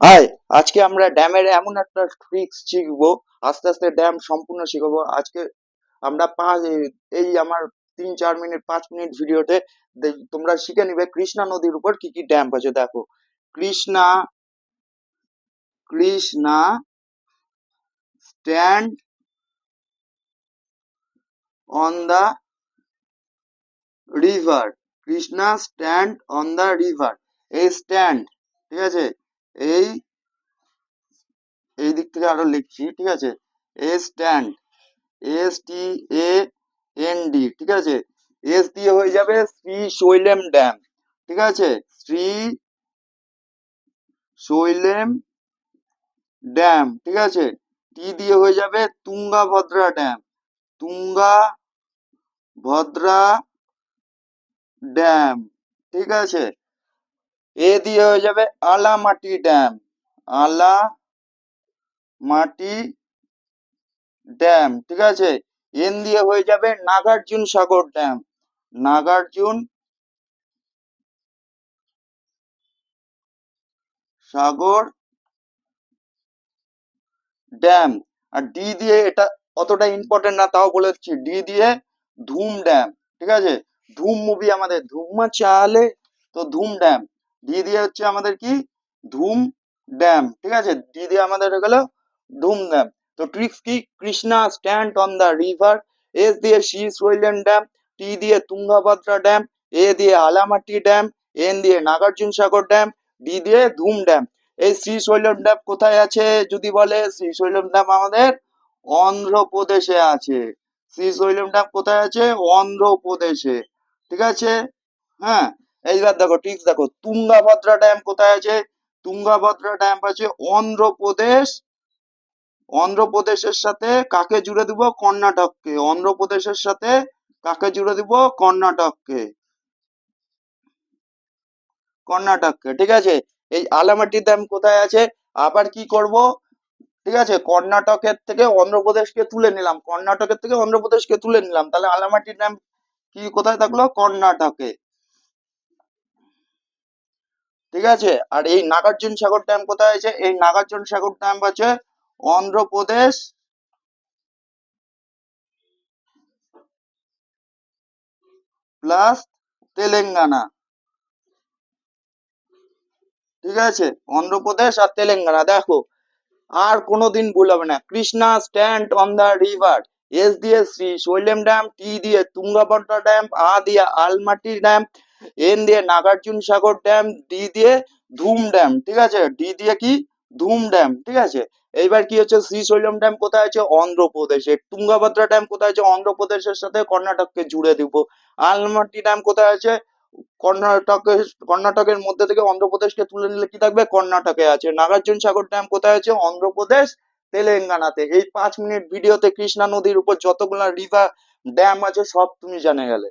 High আজকে আমরা ড্যামের এমন একটা ট্রিক্স শিখব, আস্তে আস্তে ড্যাম সম্পূর্ণ শিখব। আজকে আমরা পাঁচ, এই আমার তিন, চার মিনিট, পাঁচ মিনিট ভিডিওতে তোমরা শিখে নিবে কৃষ্ণা নদীর উপর কি কি ড্যাম আছে, দেখো। Krishna Krishna stand on the river Krishna stand on the river এই স্ট্যান্ড ঠিক আছে? এই এই দিক থেকে আরও লিখছি, ঠিক আছে? A stand S T A N D ঠিক আছে? এস দিয়ে হয়ে যাবে শ্রী শৈলেম ড্যাম, ঠিক আছে? শ্রী শৈলেম ড্যাম, ঠিক আছে? টি দিয়ে হয়ে যাবে তুঙ্গা ভদ্রা ড্যাম তুঙ্গা ভদ্রা ড্যাম, ঠিক আছে? এ দিয়ে হয়ে যাবে আলামাটি ড্যাম। আলা মাটি ড্যাম, ঠিক আছে? এন দিয়ে হয়ে যাবে নাগার্জুন সাগর ড্যাম। নাগার্জুন সাগর ড্যাম। আর ডি দিয়ে এটা অতটা ইম্পর্টেন্ট না, তাও বলে দিচ্ছি। ডি দিয়ে ধুম ড্যাম, ঠিক আছে? ধুম মুভি আমাদের, ধুমা চালে তো ধুম ড্যাম। ডি দিয়ে হচ্ছে আমাদের কি? ধুম ড্যাম, ঠিক আছে? ডি দিয়ে আমাদের হয়ে গেল ধুম ড্যাম। তো ট্রিক্স কি? Krishna stand on the river S দিয়ে শি সোইলেন ড্যাম, টি দিয়ে তুঙ্গাভদ্রা ড্যাম, এ দিয়ে আলামাটি ড্যাম, এন দিয়ে নাগার্জুন সাগর ড্যাম, ডি দিয়ে ধুম ড্যাম। এই শ্রীশৈলম ড্যাম কোথায় আছে যদি বলে? শ্রীশৈলম ড্যাম আমাদের অন্ধ্রপ্রদেশে আছে। শ্রীশৈলম ড্যাম কোথায় আছে? অন্ধ্রপ্রদেশে, ঠিক আছে? হ্যাঁ? এইবার দেখো ঠিক দেখো, তুঙ্গাভদ্রা ড্যাম কোথায় আছে? তুঙ্গাভদ্রা ড্যাম আছে অন্ধ্রপ্রদেশ। অন্ধ্রপ্রদেশের সাথে কাকে জুড়ে দিব? কর্ণাটককে। অন্ধ্রপ্রদেশের সাথে কাকে জুড়ে দিব? কর্ণাটককে। কর্ণাটককে, ঠিক আছে? এই আলামাটি ড্যাম কোথায় আছে? আবার কি করব? ঠিক আছে, কর্ণাটকের থেকে অন্ধ্রপ্রদেশকে তুলে নিলাম। কর্ণাটকের থেকে অন্ধ্রপ্রদেশকে তুলে নিলাম। তাহলে আলামাটি ড্যাম কি কোথায় থাকল? কর্ণাটকে। ঠিক আছে? আর এই নাগার্জুন সাগর ড্যাম কোথায় আছে? এই নাগার্জুন সাগর ড্যাম আছে অন্ধ্রপ্রদেশ। প্লাস তেলেঙ্গানা। ঠিক আছে? অন্ধ্রপ্রদেশ আর তেলেঙ্গানা, দেখো। আর কোনোদিন ভুল হবে না। Krishna stand on the river S দিয়ে শ্রী শৈলেম ড্যাম টি দিয়ে তুঙ্গাভদ্রা ড্যাম আ দিয়ে আলমাটি ড্যাম এন দিয়ে নাগার্জুন সাগর ড্যাম ডি দিয়ে ধুম ড্যাম, ঠিক আছে? ডি দিয়ে কি? ধুম ড্যাম, ঠিক আছে? এইবার কি হচ্ছে? শ্রীশৈলম ড্যাম কোথায় আছে? অন্ধ্রপ্রদেশে। তুঙ্গাভদ্রা ড্যাম কোথায় আছে? অন্ধ্রপ্রদেশের সাথে কর্ণাটককে জুড়ে দিব। আলমাটি ড্যাম কোথায় আছে? কর্ণাটকের কর্ণাটকের মধ্যে থেকে অন্ধ্রপ্রদেশকে তুলে নিলে কি থাকবে? কর্ণাটকে আছে। নাগার্জুন সাগর ড্যাম কোথায় আছে? অন্ধ্রপ্রদেশ, তেলেঙ্গানাতে। এই পাঁচ মিনিট ভিডিওতে কৃষ্ণা নদীর উপর যতগুলা রিভার ড্যাম আছে, সব তুমি জানে গেলে।